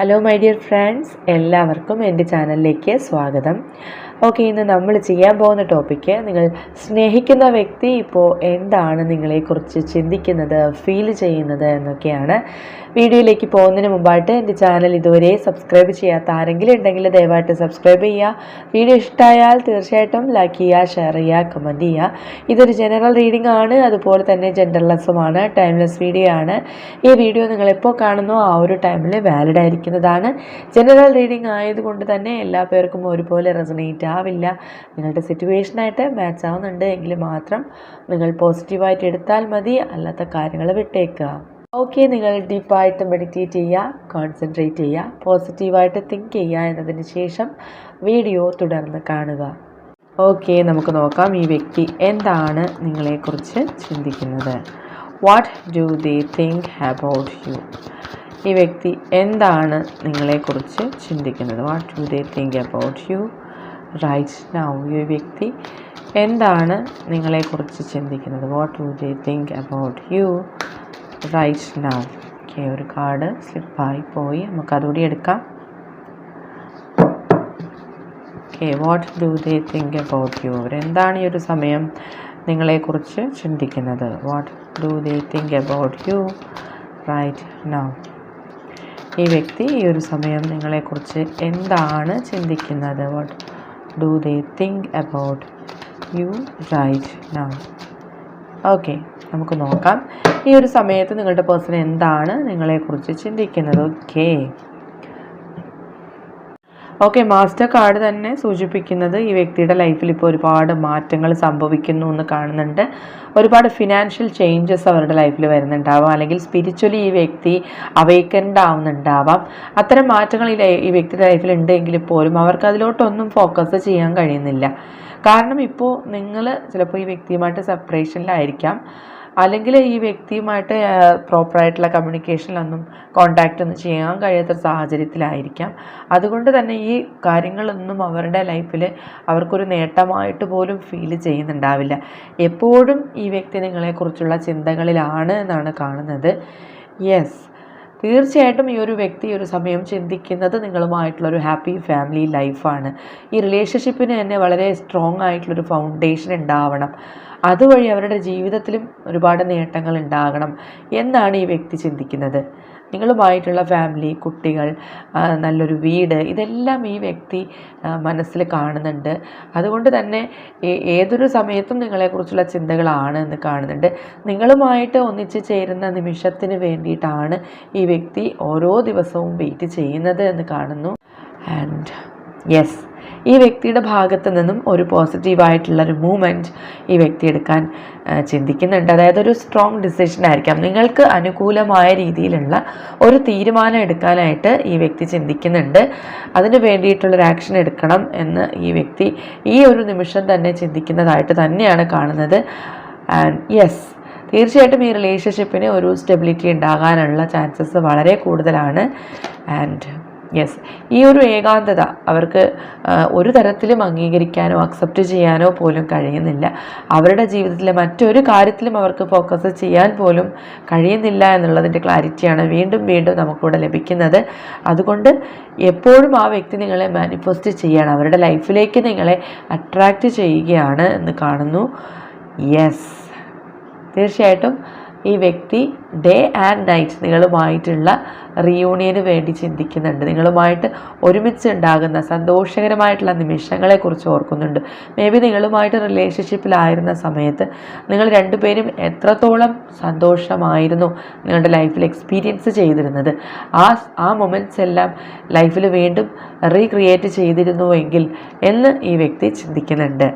Hello my dear friends എല്ലാവർക്കും എന്റെ ചാനലിലേക്ക് സ്വാഗതം. ഓക്കെ ഇന്ന് നമ്മൾ ചെയ്യാൻ പോകുന്ന ടോപ്പിക്ക് നിങ്ങൾ സ്നേഹിക്കുന്ന വ്യക്തി ഇപ്പോൾ എന്താണ് നിങ്ങളെക്കുറിച്ച് ചിന്തിക്കുന്നത് ഫീൽ ചെയ്യുന്നത് എന്നൊക്കെയാണ്. വീഡിയോയിലേക്ക് പോകുന്നതിന് മുമ്പായിട്ട് എന്റെ ചാനൽ ഇതുവരെ സബ്സ്ക്രൈബ് ചെയ്യാത്ത ആരെങ്കിലും ഉണ്ടെങ്കിൽ ദയവായിട്ട് സബ്സ്ക്രൈബ് ചെയ്യുക. വീഡിയോ ഇഷ്ടമായാൽ തീർച്ചയായിട്ടും ലൈക്ക് ചെയ്യുക ഷെയർ ചെയ്യുക കമന്റ് ചെയ്യുക. ഇതൊരു ജനറൽ റീഡിംഗ് ആണ്. അതുപോലെ തന്നെ ജെൻഡർലെസ്സുമാണ് ടൈംലെസ് വീഡിയോ ആണ്. ഈ വീഡിയോ നിങ്ങൾ എപ്പോൾ കാണുന്നോ ആ ഒരു ടൈമിൽ വാലിഡ് ആയിരിക്കുന്നതാണ്. ജനറൽ റീഡിംഗ് ആയതുകൊണ്ട് തന്നെ എല്ലാ പേർക്കും ഒരുപോലെ റെസണേറ്റ് ആവില്ല നിങ്ങളുടെ സിറ്റുവേഷനായിട്ട് മാച്ച് ആവുന്നുണ്ട് എങ്കിൽ മാത്രം നിങ്ങൾ പോസിറ്റീവായിട്ട് എടുത്താൽ മതി. അല്ലാത്ത കാര്യങ്ങൾ വിട്ടേക്കുക. ഓക്കെ നിങ്ങൾ ഡീപ്പായിട്ട് മെഡിറ്റേറ്റ് ചെയ്യുക കോൺസെൻട്രേറ്റ് ചെയ്യുക പോസിറ്റീവായിട്ട് തിങ്ക് ചെയ്യുക എന്നതിന് ശേഷം വീഡിയോ തുടർന്ന് കാണുക. ഓക്കെ നമുക്ക് നോക്കാം ഈ വ്യക്തി എന്താണ് നിങ്ങളെക്കുറിച്ച് ചിന്തിക്കുന്നത്. What do they think about you ഈ വ്യക്തി എന്താണ് നിങ്ങളെക്കുറിച്ച് ചിന്തിക്കുന്നത്? What do they think about you right now ഈ വ്യക്തി എന്താണ് നിങ്ങളെക്കുറിച്ച് ചിന്തിക്കുന്നത്? What do they think about you right now okay ഒരു കാർഡ് സ്ലിപ്പായി പോയി. നമുക്ക് അതുകൂടി എടുക്കാം. Okay what do they think about you അവരെന്താണ് ഈ ഒരു സമയം നിങ്ങളെക്കുറിച്ച് ചിന്തിക്കുന്നത്? What do they think about you right now ഈ വ്യക്തി ഈ ഒരു സമയം നിങ്ങളെക്കുറിച്ച് എന്താണ് ചിന്തിക്കുന്നത്? What do they think about you right now okay നമുക്ക് നോക്കാം. ഈ ഒരു സമയത്ത് നിങ്ങളുടെ പേഴ്സൺ എന്താണ് നിങ്ങളെക്കുറിച്ച് ചിന്തിക്കുന്നത്? ഓക്കെ ഓക്കെ മാസ്റ്റർ കാർഡ് തന്നെ സൂചിപ്പിക്കുന്നത് ഈ വ്യക്തിയുടെ ലൈഫിൽ ഇപ്പോൾ ഒരുപാട് മാറ്റങ്ങൾ സംഭവിക്കുന്നു എന്ന് കാണുന്നുണ്ട്. ഒരുപാട് ഫിനാൻഷ്യൽ ചേഞ്ചസ് അവരുടെ ലൈഫിൽ വരുന്നുണ്ടാവാം. അല്ലെങ്കിൽ സ്പിരിച്വലി ഈ വ്യക്തി അവേക്കൻഡ് ആവുന്നുണ്ടാവാം. അത്തരം മാറ്റങ്ങൾ ഈ വ്യക്തിയുടെ ലൈഫിൽ ഉണ്ടെങ്കിൽ പോലും അവർക്ക് അതിലോട്ടൊന്നും ഫോക്കസ് ചെയ്യാൻ കഴിയുന്നില്ല. കാരണം ഇപ്പോൾ നിങ്ങൾ ചിലപ്പോൾ ഈ വ്യക്തിയുമായിട്ട് സെപ്പറേഷനിലായിരിക്കാം അല്ലെങ്കിൽ ഈ വ്യക്തിയുമായിട്ട് പ്രോപ്പറായിട്ടുള്ള കമ്മ്യൂണിക്കേഷനിലൊന്നും കോണ്ടാക്റ്റ് ഒന്നും ചെയ്യാൻ കഴിയാത്ത സാഹചര്യത്തിലായിരിക്കാം. അതുകൊണ്ട് തന്നെ ഈ കാര്യങ്ങളൊന്നും അവരുടെ ലൈഫിൽ അവർക്കൊരു നേട്ടമായിട്ട് പോലും ഫീൽ ചെയ്യുന്നുണ്ടാവില്ല. എപ്പോഴും ഈ വ്യക്തി നിങ്ങളെക്കുറിച്ചുള്ള ചിന്തകളിലാണ് എന്നാണ് കാണുന്നത്. യെസ് തീർച്ചയായിട്ടും ഈ ഒരു വ്യക്തി ഒരു സമയം ചിന്തിക്കുന്നത് നിങ്ങളുമായിട്ടുള്ള ഒരു ഹാപ്പി ഫാമിലി ലൈഫാണ് ഈ റിലേഷൻഷിപ്പിന് തന്നെ വളരെ സ്ട്രോങ് ആയിട്ടുള്ളൊരു ഫൗണ്ടേഷൻ ഉണ്ടാവണം. അതുവഴി അവരുടെ ജീവിതത്തിലും ഒരുപാട് നേട്ടങ്ങൾ ഉണ്ടാകണം എന്നാണ് ഈ വ്യക്തി ചിന്തിക്കുന്നത്. നിങ്ങളുമായിട്ടുള്ള ഫാമിലി കുട്ടികൾ നല്ലൊരു വീട് ഇതെല്ലാം ഈ വ്യക്തി മനസ്സിൽ കാണുന്നുണ്ട്. അതുകൊണ്ട് തന്നെ ഏതൊരു സമയത്തും നിങ്ങളെക്കുറിച്ചുള്ള ചിന്തകളാണ് എന്ന് കാണുന്നുണ്ട്. നിങ്ങളുമായിട്ട് ഒന്നിച്ച് ചേരുന്ന നിമിഷത്തിന് വേണ്ടിയിട്ടാണ് ഈ വ്യക്തി ഓരോ ദിവസവും വെയിറ്റ് ചെയ്യുന്നത് എന്ന് കാണുന്നു. ആൻഡ് യെസ് ഈ വ്യക്തിയുടെ ഭാഗത്തു നിന്നും ഒരു പോസിറ്റീവായിട്ടുള്ള ഒരു ഈ വ്യക്തി എടുക്കാൻ ചിന്തിക്കുന്നുണ്ട്. അതായത് ഒരു സ്ട്രോങ് ഡിസിഷൻ ആയിരിക്കാം. നിങ്ങൾക്ക് അനുകൂലമായ രീതിയിലുള്ള ഒരു തീരുമാനം എടുക്കാനായിട്ട് ഈ വ്യക്തി ചിന്തിക്കുന്നുണ്ട്. അതിന് വേണ്ടിയിട്ടുള്ളൊരു ആക്ഷൻ എടുക്കണം എന്ന് ഈ വ്യക്തി ഈ ഒരു നിമിഷം തന്നെ ചിന്തിക്കുന്നതായിട്ട് തന്നെയാണ് കാണുന്നത്. ആൻഡ് യെസ് തീർച്ചയായിട്ടും ഈ റിലേഷൻഷിപ്പിന് ഒരു സ്റ്റെബിലിറ്റി ഉണ്ടാകാനുള്ള ചാൻസസ് വളരെ കൂടുതലാണ്. ആൻഡ് യെസ് ഈ ഒരു ഏകാന്തത അവർക്ക് ഒരു തരത്തിലും അംഗീകരിക്കാനോ അക്സെപ്റ്റ് ചെയ്യാനോ പോലും കഴിയുന്നില്ല. അവരുടെ ജീവിതത്തിലെ മറ്റൊരു കാര്യത്തിലും അവർക്ക് ഫോക്കസ് ചെയ്യാൻ പോലും കഴിയുന്നില്ല എന്നുള്ളതിന്റെ ക്ലാരിറ്റിയാണ് വീണ്ടും വീണ്ടും നമുക്കിവിടെ ലഭിക്കുന്നത്. അതുകൊണ്ട് എപ്പോഴും ആ വ്യക്തി നിങ്ങളെ മാനിഫെസ്റ്റ് ചെയ്യാണ്. അവരുടെ ലൈഫിലേക്ക് നിങ്ങളെ അട്രാക്റ്റ് ചെയ്യുകയാണ് എന്ന് കാണുന്നു. യെസ് തീർച്ചയായിട്ടും ഈ വ്യക്തി ഡേ ആൻഡ് നൈറ്റ് നിങ്ങളുമായിട്ടുള്ള റിയൂണിയന് വേണ്ടി ചിന്തിക്കുന്നുണ്ട്. നിങ്ങളുമായിട്ട് ഒരുമിച്ച് ഉണ്ടാകുന്ന സന്തോഷകരമായിട്ടുള്ള നിമിഷങ്ങളെക്കുറിച്ച് ഓർക്കുന്നുണ്ട്. മേ ബി നിങ്ങളുമായിട്ട് റിലേഷൻഷിപ്പിലായിരുന്ന സമയത്ത് നിങ്ങൾ രണ്ടുപേരും എത്രത്തോളം സന്തോഷമായിരുന്നു നിങ്ങളുടെ ലൈഫിൽ എക്സ്പീരിയൻസ് ചെയ്തിരുന്നത്. ആ ആ മൊമെന്റ്സ് എല്ലാം ലൈഫിൽ വീണ്ടും റീക്രിയേറ്റ് ചെയ്തിരുന്നുവെങ്കിൽ എന്ന് ഈ വ്യക്തി ചിന്തിക്കുന്നുണ്ട്.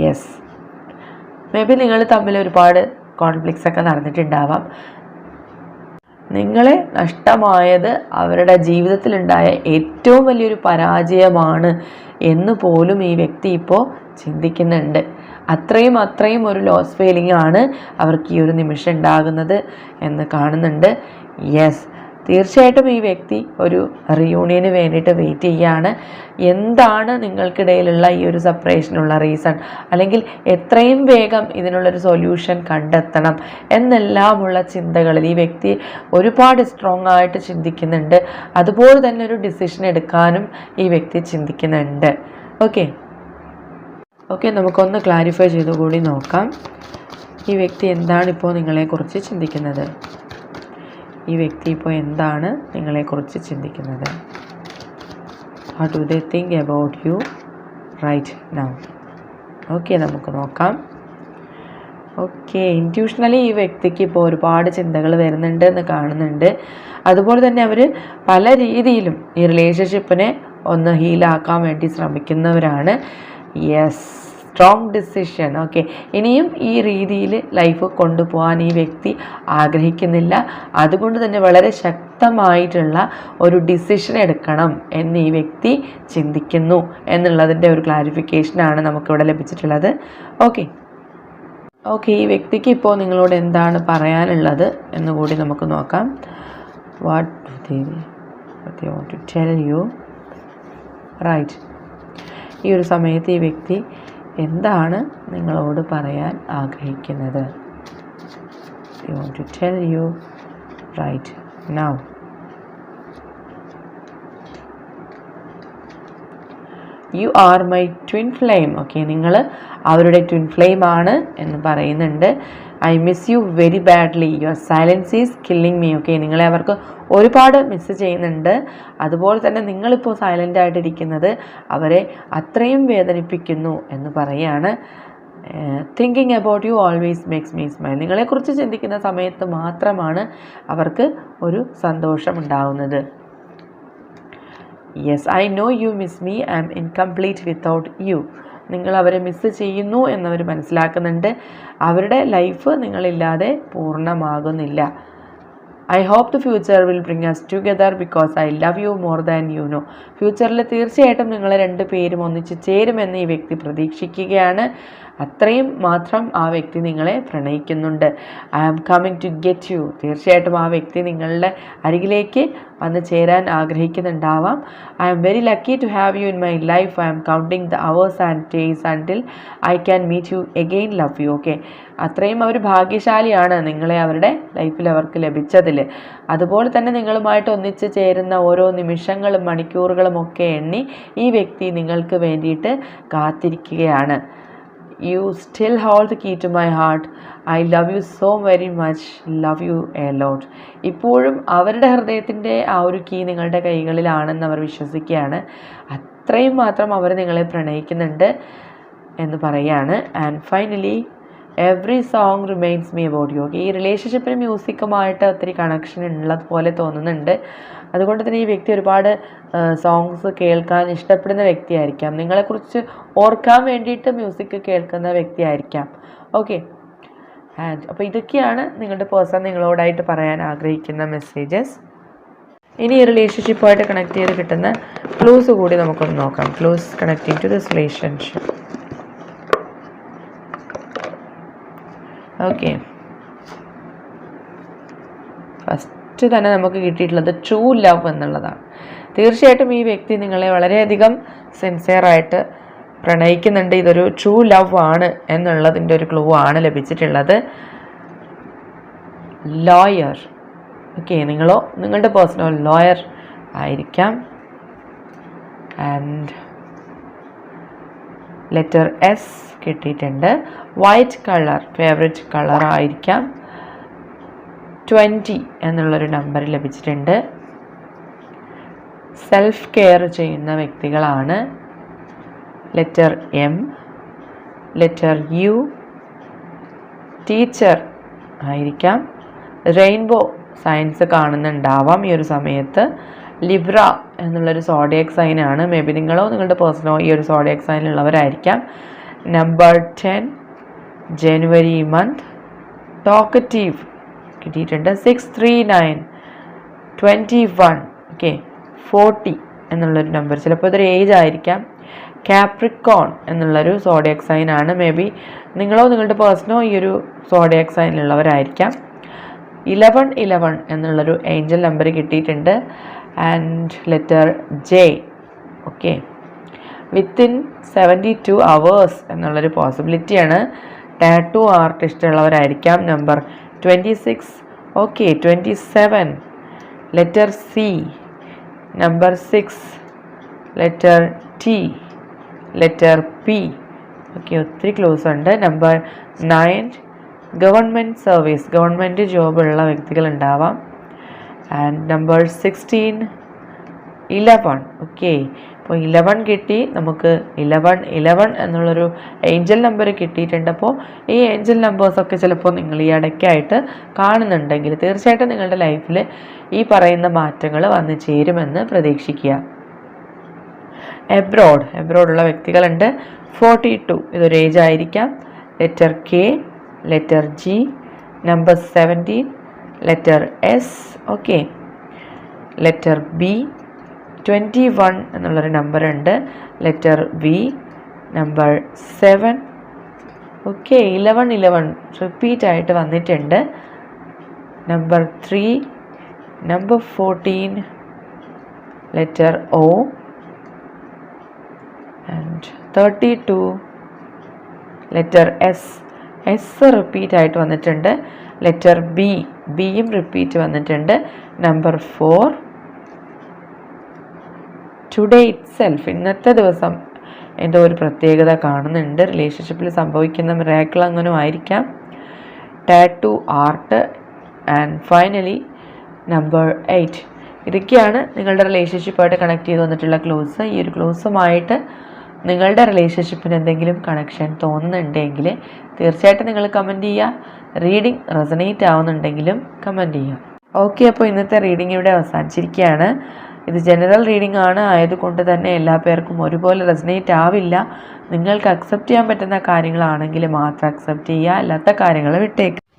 യെസ് മേ ബി നിങ്ങൾ തമ്മിൽ ഒരുപാട് കോൺഫ്ലിക്ട്സ് ഒക്കെ നടന്നിട്ടുണ്ടാവാം. നിങ്ങളെ നഷ്ടമായത് അവരുടെ ജീവിതത്തിലുണ്ടായ ഏറ്റവും വലിയൊരു പരാജയമാണ് എന്ന് പോലും ഈ വ്യക്തി ഇപ്പോൾ ചിന്തിക്കുന്നുണ്ട്. അത്രയും അത്രയും ഒരു ലോസ് ഫീലിംഗ് ആണ് അവർക്ക് ഈ ഒരു നിമിഷം ഉണ്ടാകുന്നത് എന്ന് കാണുന്നുണ്ട്. യെസ് തീർച്ചയായിട്ടും ഈ വ്യക്തി ഒരു റിയൂണിയന് വേണ്ടിയിട്ട് വെയിറ്റ് ചെയ്യുകയാണ് എന്താണ് നിങ്ങൾക്കിടയിലുള്ള ഈ ഒരു സെപ്പറേഷനുള്ള റീസൺ അല്ലെങ്കിൽ എത്രയും വേഗം ഇതിനുള്ളൊരു സൊല്യൂഷൻ കണ്ടെത്തണം എന്നെല്ലാമുള്ള ചിന്തകളിൽ ഈ വ്യക്തി ഒരുപാട് സ്ട്രോങ് ആയിട്ട് ചിന്തിക്കുന്നുണ്ട്. അതുപോലെ തന്നെ ഒരു ഡിസിഷൻ എടുക്കാനും ഈ വ്യക്തി ചിന്തിക്കുന്നുണ്ട്. ഓക്കെ ഓക്കെ നമുക്കൊന്ന് ക്ലാരിഫൈ ചെയ്തു കൂടി നോക്കാം. ഈ വ്യക്തി എന്താണ് ഇപ്പോൾ നിങ്ങളെക്കുറിച്ച് ചിന്തിക്കുന്നത്? ഈ വ്യക്തി ഇപ്പോൾ എന്താണ് നിങ്ങളെക്കുറിച്ച് ചിന്തിക്കുന്നത്? How do they think about you right now okay നമുക്ക് നോക്കാം. ഓക്കെ ഇന്റ്യൂഷണലി ഈ വ്യക്തിക്ക് ഇപ്പോൾ ഒരുപാട് ചിന്തകൾ വരുന്നുണ്ട് എന്ന് കാണുന്നുണ്ട്. അതുപോലെ തന്നെ അവർ പല രീതിയിലും ഈ റിലേഷൻഷിപ്പിനെ ഒന്ന് ഹീലാക്കാൻ വേണ്ടി ശ്രമിക്കുന്നവരാണ്. യെസ് സ്ട്രോങ് ഡിസിഷൻ ഓക്കെ ഇനിയും ഈ രീതിയിൽ ലൈഫ് കൊണ്ടുപോകാൻ ഈ വ്യക്തി ആഗ്രഹിക്കുന്നില്ല. അതുകൊണ്ട് തന്നെ വളരെ ശക്തമായിട്ടുള്ള ഒരു ഡിസിഷൻ എടുക്കണം എന്ന് ഈ വ്യക്തി ചിന്തിക്കുന്നു എന്നുള്ളതിന്റെ ഒരു ക്ലാരിഫിക്കേഷനാണ് നമുക്കിവിടെ ലഭിച്ചിട്ടുള്ളത്. ഓക്കെ ഓക്കെ ഈ വ്യക്തിക്ക് ഇപ്പോൾ നിങ്ങളോട് എന്താണ് പറയാനുള്ളത് എന്ന് കൂടി നമുക്ക് നോക്കാം. What to tell you right ഈ ഒരു സമയത്ത് ഈ വ്യക്തി എന്താണ് നിങ്ങളോട് പറയാൻ ആഗ്രഹിക്കുന്നത്? To tell you right now you are my twin flame okay നിങ്ങൾ അവരുടെ ട്വിൻ ഫ്ലെയിം ആണ് എന്ന് പറയുന്നുണ്ട്. I miss you very badly your silence is killing me okay നിങ്ങളെ അവർക്ക് ഒരുപാട് മിസ് ചെയ്യുന്നുണ്ട്. അതുപോലെ തന്നെ നിങ്ങളിപ്പോൾ സൈലന്റ് ആയിട്ടിരിക്കുന്നത് അവരെ അത്രയും വേദനിപ്പിക്കുന്നു എന്ന് പറയുകയാണ് thinking about you always makes me smile നിങ്ങളെക്കുറിച്ച് ചിന്തിക്കുന്ന സമയത്ത് മാത്രമാണ് അവർക്ക് ഒരു സന്തോഷം ഉണ്ടാവുന്നത്. Yes I know you miss me I am incomplete without you നിങ്ങൾ അവരെ മിസ്സ് ചെയ്യുന്നു എന്നവർ മനസ്സിലാക്കുന്നുണ്ട്. അവരുടെ ലൈഫ് നിങ്ങളില്ലാതെ പൂർണമാകുന്നില്ല. I hope the future will bring us together because I love you more than you know ഫ്യൂച്ചറിൽ തീർച്ചയായിട്ടും നിങ്ങളെ രണ്ട് പേരും ഒന്നിച്ച് ചേരുമെന്ന് ഈ വ്യക്തി പ്രതീക്ഷിക്കുകയാണ്. അത്രയും മാത്രം ആ വ്യക്തി നിങ്ങളെ പ്രണയിക്കുന്നുണ്ട്. I am coming to get you തീർച്ചയായിട്ടും ആ വ്യക്തി നിങ്ങളുടെ അരികിലേക്ക് വന്ന് ചേരാൻ ആഗ്രഹിക്കുന്നുണ്ടാവാം. I am very lucky to have you in my life I am counting the hours and days until I can meet you again love you okay അത്രയും അവർ ഭാഗ്യശാലിയാണ് നിങ്ങളെ അവരുടെ ലൈഫിൽ അവർക്ക് ലഭിച്ചതിൽ. അതുപോലെ തന്നെ നിങ്ങളുമായിട്ട് ഒന്നിച്ച് ചേരുന്ന ഓരോ നിമിഷങ്ങളും മണിക്കൂറുകളും ഒക്കെ എണ്ണി ഈ വ്യക്തി നിങ്ങൾക്ക് വേണ്ടിയിട്ട് കാത്തിരിക്കുകയാണ്. You still hold the key to my heart I love you so very much love you a lot ഇപ്പോഴും അവരുടെ ഹൃദയത്തിന്റെ ആ ഒരു കീ നിങ്ങളുടെ കൈകളിലാണെന്ന് അവർ വിശ്വസിക്കുകയാണ്. അത്രയും മാത്രം അവർ നിങ്ങളെ പ്രണയിക്കുന്നുണ്ട് എന്ന് പറയുകയാണ്. And finally every song reminds me about you okay ഈ റിലേഷൻഷിപ്പിന് മ്യൂസിക്കുമായിട്ട് ഒത്തിരി കണക്ഷൻ ഉള്ളത് പോലെ തോന്നുന്നുണ്ട്. അതുകൊണ്ട് തന്നെ ഈ വ്യക്തി ഒരുപാട് സോങ്സ് കേൾക്കാൻ ഇഷ്ടപ്പെടുന്ന വ്യക്തിയായിരിക്കാം. നിങ്ങളെക്കുറിച്ച് ഓർക്കാൻ വേണ്ടിയിട്ട് മ്യൂസിക് കേൾക്കുന്ന വ്യക്തിയായിരിക്കാം. ഓക്കെ ആൻഡ് അപ്പോൾ ഇതൊക്കെയാണ് നിങ്ങളുടെ പേഴ്സൺ നിങ്ങളോടായിട്ട് പറയാൻ ആഗ്രഹിക്കുന്ന മെസ്സേജസ് ഇനി ഈ റിലേഷൻഷിപ്പുമായിട്ട് കണക്ട് ചെയ്ത് കിട്ടുന്ന ക്ലൂസ് കൂടി നമുക്കൊന്ന് നോക്കാം. Clues connecting to this relationship okay first തന്നെ നമുക്ക് കിട്ടിയിട്ടുള്ളത് ട്രൂ ലവ് എന്നുള്ളതാണ്. തീർച്ചയായിട്ടും ഈ വ്യക്തി നിങ്ങളെ വളരെയധികം സിൻസിയറായിട്ട് പ്രണയിക്കുന്നുണ്ട്. ഇതൊരു ട്രൂ ലവ് ആണ് എന്നുള്ളതിന്റെ ഒരു ക്ലൂ ആണ് ലഭിച്ചിട്ടുള്ളത്. ലോയർ ഓക്കെ നിങ്ങളോ നിങ്ങളുടെ പേഴ്സണൽ ലോയർ ആയിരിക്കാം. ആൻഡ് ലെറ്റർ എസ് കിട്ടിയിട്ടുണ്ട്. വൈറ്റ് കളർ ഫേവറേറ്റ് കളർ ആയിരിക്കാം. ട്വന്റി എന്നുള്ളൊരു നമ്പർ ലഭിച്ചിട്ടുണ്ട്. സെൽഫ് കെയർ ചെയ്യുന്ന വ്യക്തികളാണ്. Letter M letter U teacher ആയിരിക്കാം. റെയിൻബോ സയൻസ് കാണുന്നുണ്ടാവാം ഈ ഒരു സമയത്ത്. ലിബ്ര എന്നുള്ളൊരു സോഡിയക് സൈനാണ് മേ ബി നിങ്ങളോ നിങ്ങളുടെ പേഴ്സണോ ഈ ഒരു zodiac സൈനിലുള്ളവരായിരിക്കാം number ten January month talkative കിട്ടിയിട്ടുണ്ട്. Six three nine twenty one okay forty എന്നുള്ളൊരു നമ്പർ ചിലപ്പോൾ ഇതൊരു ഏജ് ആയിരിക്കാം. കാപ്രിക്കോൺ എന്നുള്ളൊരു സോഡിയക് സൈനാണ് മേ ബി നിങ്ങളോ നിങ്ങളുടെ പേഴ്സണോ ഈ ഒരു സോഡിയക് സൈനിലുള്ളവരായിരിക്കാം ഇലവൺ ഇലവൺ എന്നുള്ളൊരു ഏഞ്ചൽ നമ്പർ കിട്ടിയിട്ടുണ്ട്. And letter J okay within seventy two hours എന്നുള്ളൊരു പോസിബിലിറ്റിയാണ് tattoo artist ഉള്ളവരായിരിക്കാം number twenty six okay twenty seven letter C number six letter T letter P okay ഒത്തിരി ക്ലോസ് ഉണ്ട്. Number nine government service government ജോബുള്ള വ്യക്തികൾ ഉണ്ടാവാം. And number sixteen eleven okay അപ്പോൾ eleven കിട്ടി. നമുക്ക് eleven eleven എന്നുള്ളൊരു angel number കിട്ടിയിട്ടുണ്ട്. അപ്പോൾ ഈ ഏഞ്ചൽ നമ്പേഴ്സൊക്കെ ചിലപ്പോൾ നിങ്ങൾ ഈ ഇടയ്ക്കായിട്ട് കാണുന്നുണ്ടെങ്കിൽ തീർച്ചയായിട്ടും നിങ്ങളുടെ ലൈഫിൽ ഈ പറയുന്ന മാറ്റങ്ങൾ വന്നു ചേരുമെന്ന് പ്രതീക്ഷിക്കുക. എബ്രോഡ് എബ്രോഡുള്ള വ്യക്തികളുണ്ട്. ഫോർട്ടി ടു ഇതൊരു ഏജ് ആയിരിക്കാം. Letter K letter G number seventeen letter S okay letter B twenty one എന്നുള്ളൊരു നമ്പർ ഉണ്ട്. Letter V number seven okay eleven eleven repeat ആയിട്ട് വന്നിട്ടുണ്ട്. Number three number fourteen letter O and thirty two letter S S repeat ആയിട്ട് വന്നിട്ടുണ്ട്. Letter B ബിയും repeat വന്നിട്ടുണ്ട്. Number four today itself ഇന്നത്തെ ദിവസം എന്തോ ഒരു പ്രത്യേകത കാണുന്നുണ്ട്. റിലേഷൻഷിപ്പിൽ സംഭവിക്കുന്ന മിറാക്കിൾ അങ്ങനെ ആയിരിക്കാം. Tattoo art and finally number eight ഇതൊക്കെയാണ് നിങ്ങളുടെ റിലേഷൻഷിപ്പായിട്ട് കണക്ട് ചെയ്ത് വന്നിട്ടുള്ള ക്ലോസ് ഈ ഒരു ക്ലോസുമായിട്ട് നിങ്ങളുടെ റിലേഷൻഷിപ്പിന് എന്തെങ്കിലും കണക്ഷൻ തോന്നുന്നുണ്ടെങ്കിൽ തീർച്ചയായിട്ടും നിങ്ങൾ കമന്റ് ചെയ്യുക. റീഡിങ് റെസനേറ്റ് ആവുന്നുണ്ടെങ്കിലും കമന്റ് ചെയ്യുക. ഓക്കെ അപ്പോൾ ഇന്നത്തെ റീഡിംഗ് ഇവിടെ അവസാനിച്ചിരിക്കുകയാണ്. ഇത് ജനറൽ റീഡിംഗ് ആണ്. ആയതുകൊണ്ട് തന്നെ എല്ലാ പേർക്കും ഒരുപോലെ റെസനേറ്റ് ആവില്ല. നിങ്ങൾക്ക് അക്സെപ്റ്റ് ചെയ്യാൻ പറ്റുന്ന കാര്യങ്ങളാണെങ്കിൽ മാത്രം അക്സെപ്റ്റ് ചെയ്യുക. അല്ലാത്ത കാര്യങ്ങൾ വിട്ടേക്ക്.